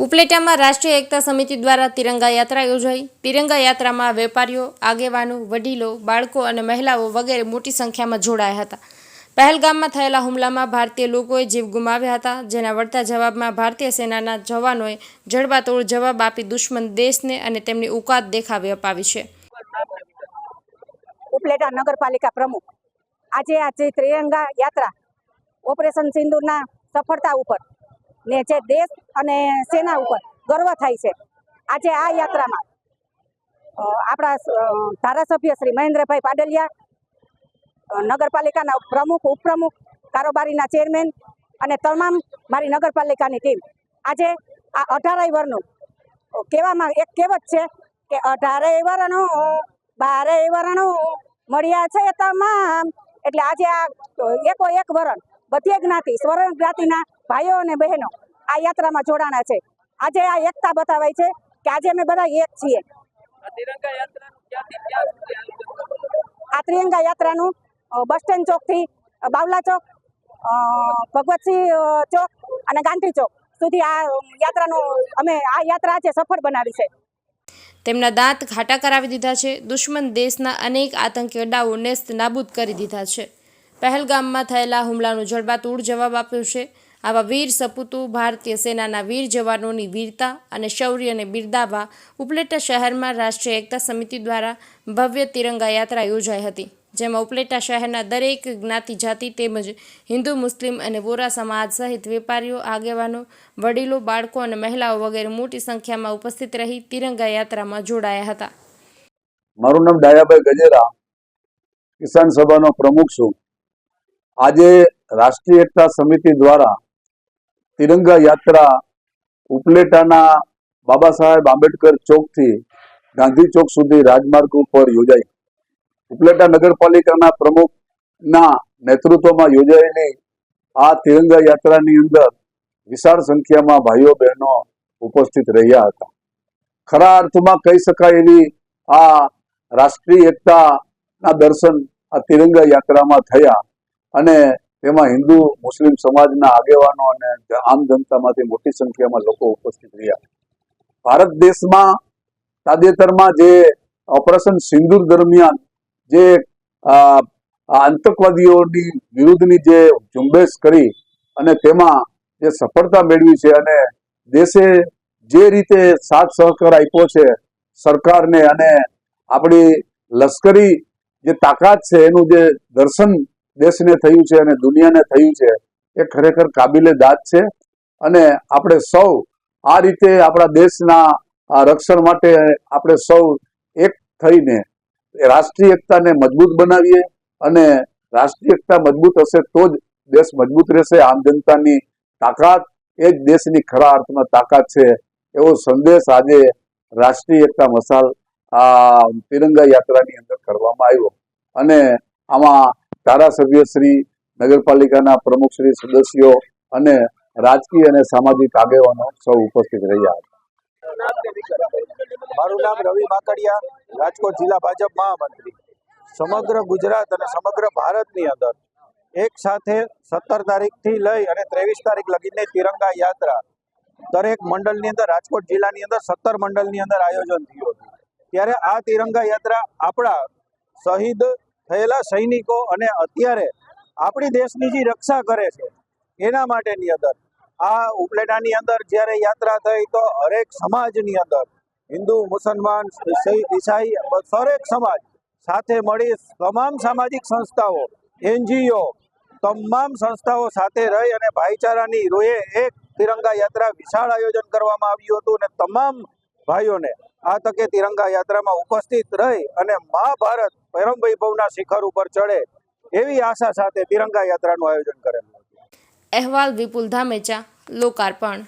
ઉપલેટામાં રાષ્ટ્રીય એકતા સમિતિ દ્વારા તિરંગા યાત્રા યોજાઈ. તિરંગા યાત્રામાં વેપારીઓ, આગેવાનો, વડીલો, બાળકો અને મહિલાઓ વગેરે મોટી સંખ્યામાં જોડાયા હતા. પહેલગામમાં થયેલા હુમલામાં ભારતીય લોકોએ જીવ ગુમાવ્યા હતા, જેના વળતા જવાબમાં ભારતીય સેનાના જવાનોએ જડબાતોડ જવાબ આપી દુશ્મન દેશને અને તેમની ઉકાત દેખાવી અપાવી છે. ઉપલેટા નગરપાલિકા પ્રમુખ. આજે આજે ત્રિરંગા યાત્રા ઓપરેશન સિંદૂરના સફળતા ઉપર ને જે દેશ અને સેના ઉપર ગર્વ થાય છે. આજે આ યાત્રામાં આપણા ધારાસભ્ય શ્રી મહેન્દ્રભાઈ પાડલિયા નગરપાલિકાના પ્રમુખ, ઉપપ્રમુખ, કારોબારીના ચેરમેન અને તમામ મારી નગરપાલિકાની ટીમ. આજે આ અઢારેય વરનું કહેવામાં એક કહેવત છે કે અઢારેય વરણો બારેય વરણો મળ્યા છે તમામ. એટલે આજે આ એકો એક વરણ, બધી જ્ઞાતિ, સ્વરણ જ્ઞાતિના ભાઈઓ અને બહેનો આ યાત્રામાં જોડાણા છે. આજે આ એકતા બતાવાય છે કે આજે અમે બધા એક છીએ. આ ત્રિરંગા યાત્રાનું બસ સ્ટેન્ડ ચોકથી બાવલા ચોક અ, ભગવતસિંહ ચોક અને ગાંધી ચોક સુધી આ યાત્રાનું અમે આ યાત્રા આજે સફળ બનાવી છે. તેમના દાંત ઘાટા કરાવી દીધા છે. દુશ્મન દેશના અનેક આતંકી અડાઓ નેસ્ત નાબૂદ કરી દીધા છે. પહેલગામમાં થયેલા હુમલાનો જડબાતોડ જવાબ આપ્યો છે. આવા વીર સપૂતો, ભારતીય સેનાના વીર જવાનોની વીરતા અને શૌર્યને બિરદાવવા ઉપલેટા શહેરમાં રાષ્ટ્રીય એકતા સમિતિ દ્વારા ભવ્ય તિરંગા યાત્રા યોજાઈ હતી, જેમાં ઉપલેટા શહેરના દરેક જ્ઞાતિ જાતિ તેમજ હિન્દુ, મુસ્લિમ અને વોરા સમાજ સહિત વેપારીઓ, આગેવાનો, વડીલો, બાળકો અને મહિલાઓ વગેરે મોટી સંખ્યામાં ઉપસ્થિત રહી તિરંગા યાત્રામાં જોડાયા હતા. મારું નામ ડાયાભાઈ ગજેરા, કિસાન સભાનો પ્રમુખ છું. આજે રાષ્ટ્રીય એકતા સમિતિ દ્વારા તિરંગા યાત્રા ઉપલેટાના બાબા સાહેબ આંબેડકર ચોકથી ગાંધી ચોક સુધી રાજમાર્ગ ઉપર યોજાઈ. ઉપલેટા નગરપાલિકાના પ્રમુખના નેતૃત્વમાં યોજાયેલી આ તિરંગા યાત્રાની અંદર વિશાળ સંખ્યામાં ભાઈઓ બહેનો ઉપસ્થિત રહ્યા હતા. ખરા અર્થમાં કહી શકાય એવી આ રાષ્ટ્રીય એકતાના દર્શન આ તિરંગા યાત્રામાં થયા અને તેમાં હિન્દુ, મુસ્લિમ સમાજના આગેવાનો અને આમ જનતામાંથી મોટી સંખ્યામાં લોકો ઉપસ્થિત રહ્યા. ભારત દેશમાં તાજેતરમાં જે ઓપરેશન સિંદૂર દરમિયાન જે આતંકવાદીઓની વિરુદ્ધની જે ઝુંબેશ કરી અને તેમાં જે સફળતા મેળવી છે અને દેશે જે રીતે સાથ સહકાર આપ્યો છે સરકારને અને આપણી લશ્કરી જે તાકાત છે એનું જે દર્શન દેશને થયું છે અને દુનિયાને થયું છે, એ ખરેખર કાબિલે દાદ છે. અને આપણે સૌ આ રીતે આપણા દેશના રક્ષણ માટે આપણે સૌ એક થઈને રાષ્ટ્રીય એકતાને મજબૂત બનાવીએ અને રાષ્ટ્રીય એકતા મજબૂત હશે તો જ દેશ મજબૂત રહેશે. આમ જનતાની તાકાત એ જ દેશની ખરા અર્થમાં તાકાત છે એવો સંદેશ આજે રાષ્ટ્રીય એકતા મસાલ આ તિરંગા યાત્રાની અંદર કરવામાં આવ્યો. અને આમાં ધારાસભ્ય શ્રી નગરપાલિકાના પ્રમુખ શ્રી સદસ્યો અને રાજકીય અને સામાજિક આગેવાનો સૌ ઉપસ્થિત રહ્યા હતા. મારું નામ રવિ માકડિયા, રાજકોટ જિલ્લા ભાજપ મહામંત્રી. સમગ્ર ગુજરાત અને સમગ્ર ભારતની અંદર એક સાથે સત્તર તારીખથી લઈ અને ત્રેવીસ તારીખ લગીને તિરંગા યાત્રા દરેક મંડળની અંદર, રાજકોટ જિલ્લાની અંદર સત્તર મંડળની અંદર આયોજન થયું હતું. ત્યારે આ તિરંગા યાત્રા આપણા શહીદ થયેલા સૈનિકો અને અત્યારે આપણી દેશની જે રક્ષા કરે છે, એના માટેની અંદર, આ ઉપલેટાની અંદર જ્યારે યાત્રા થઈ તો હરેક સમાજની અંદર, હિન્દુ, મુસલમાન ઈસાઈ દરેક સમાજ સાથે મળી તમામ સામાજિક સંસ્થાઓ, એનજીઓ, તમામ સંસ્થાઓ સાથે રહી અને ભાઈચારાની રોએ એક તિરંગા યાત્રા વિશાળ આયોજન કરવામાં આવ્યું હતું અને તમામ ભાઈઓને આ તકે તિરંગા યાત્રામાં ઉપસ્થિત રહી અને મહાભારત પરમ ભવના શિખર ઉપર ચડે એવી આશા સાથે તિરંગા યાત્રાનું આયોજન કરેલું અહેવાલ વિપુલ ધામેચા, લોકાર્પણ.